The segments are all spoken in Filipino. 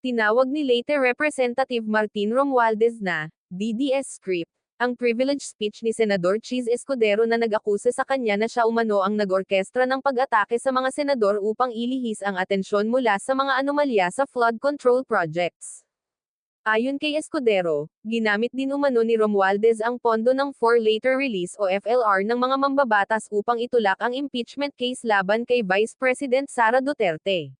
Tinawag ni late Representative Martin Romualdez na, DDS script, ang privilege speech ni Senador Cheese Escudero na nag-akusa sa kanya na siya umano ang nag-orkestra ng pag-atake sa mga senador upang ilihis ang atensyon mula sa mga anomalya sa flood control projects. Ayon kay Escudero, ginamit din umano ni Romualdez ang pondo ng For Later Release o FLR ng mga mambabatas upang itulak ang impeachment case laban kay Vice President Sara Duterte.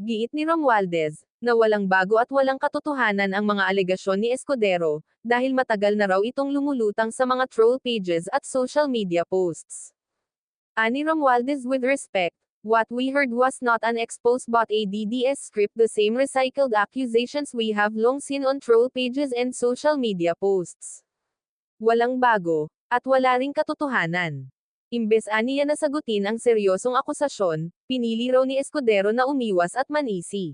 Giit ni Romualdez, na walang bago at walang katotohanan ang mga alegasyon ni Escudero, dahil matagal na raw itong lumulutang sa mga troll pages at social media posts. Ani Romualdez with respect, what we heard was not an exposed but a DDS script the same recycled accusations we have long seen on troll pages and social media posts. Walang bago, at wala ring katotohanan. Imbes aniya na sagutin ang seryosong akusasyon, pinili raw ni Escudero na umiwas at manisi.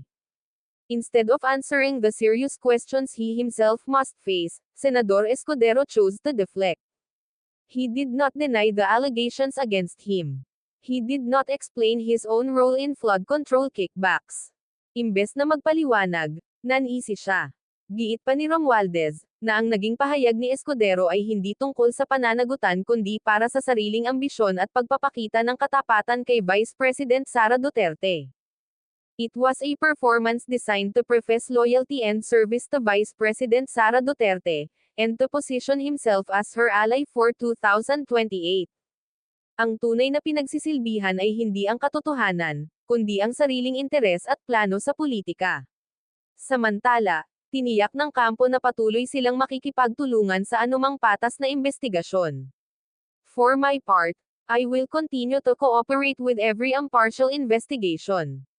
Instead of answering the serious questions he himself must face, Senador Escudero chose to deflect. He did not deny the allegations against him. He did not explain his own role in flood control kickbacks. Imbes na magpaliwanag, nanisi siya. Giit pa ni Romualdez, na ang naging pahayag ni Escudero ay hindi tungkol sa pananagutan kundi para sa sariling ambisyon at pagpapakita ng katapatan kay Vice President Sara Duterte. It was a performance designed to profess loyalty and service to Vice President Sara Duterte, and to position himself as her ally for 2028. Ang tunay na pinagsisilbihan ay hindi ang katotohanan, kundi ang sariling interes at plano sa politika. Samantala, tiniyak ng kampo na patuloy silang makikipagtulungan sa anumang patas na investigasyon. For my part, I will continue to cooperate with every impartial investigation.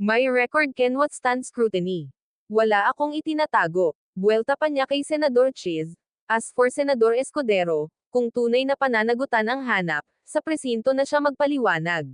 My record can withstand scrutiny. Wala akong itinatago. Buwelta pa niya kay Senador Cheese. As for Senador Escudero, kung tunay na pananagutan ang hanap, sa presinto na siya magpaliwanag.